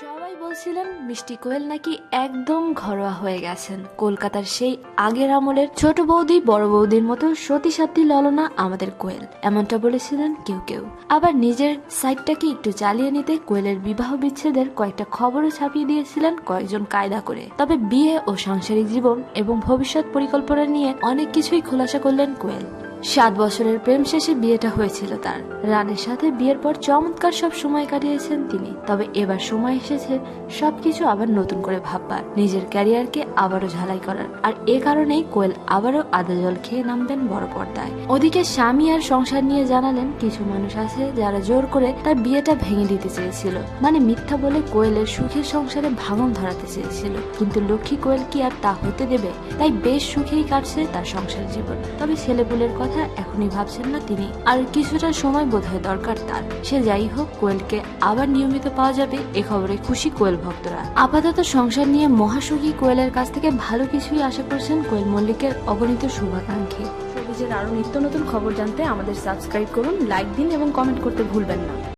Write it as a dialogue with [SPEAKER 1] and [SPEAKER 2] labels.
[SPEAKER 1] সবাই বলছিলেন মিষ্টি কোয়েল নাকি একদম ঘরোয়া হয়ে গেছেন। কলকাতার সেই আগের আমলের ছোট বৌদি, বড় বৌদির মতো সতী সাথী ললনা আমাদের কোয়েল। এমনটা বলেছিলেন কেউ কেউ। আবার নিজের সাইটটাকে একটু চালিয়ে নিতে কোয়েলের বিবাহ বিচ্ছেদের কয়েকটা খবরও ছাপিয়ে দিয়েছিলেন কয়েকজন কায়দা করে। তবে বিয়ে ও সাংসারিক জীবন এবং ভবিষ্যৎ পরিকল্পনা নিয়ে অনেক কিছুই খোলাসা করলেন কোয়েল। সাত বছরের প্রেম শেষে বিয়েটা হয়েছিল তার। রানের সাথে বিয়ের পর চমৎকার সব সময় কাটিয়েছেন তিনি। তবে এবার সময় এসেছে সবকিছু আবার নতুন করে ভাববার। নিজের ক্যারিয়ারকে আবারও ঝালাই করার। আর এ কারণেই কোয়েল আবারও আদা জল খেয়ে নামবেন বড় পর্দায়। ওদিকে স্বামী আর সংসার নিয়ে জানালেন, কিছু মানুষ আছে যারা জোর করে তার বিয়েটা ভেঙে দিতে চেয়েছিল। মানে মিথ্যা বলে কোয়েলের সুখের সংসারে ভাঙন ধরাতে চেয়েছিল। কিন্তু লক্ষ্মী কোয়েল কি আর তা হতে দেবে? তাই বেশ সুখেই কাটছে তার সংসার জীবন। তবে ছেলেপুলের কথা এখনই ভাবছেন না তিনি। আর কিছুটা সময় বোধহয় দরকার তার। সে যাই হোক, কোয়েলকে আবার নিয়মিত পাওয়া যাবে এ খবরে খুশি কোয়েল ভক্তরা। আপাতত সংসার নিয়ে মহাসুখী কোয়েলের কাছ থেকে ভালো কিছুই আশা করছেন কোয়েল মল্লিকের অগণিত শুভাকাঙ্ক্ষী।
[SPEAKER 2] সবুজের আরও নিত্য নতুন খবর জানতে আমাদের সাবস্ক্রাইব করুন লাইক দিন এবং কমেন্ট করতে ভুলবেন না।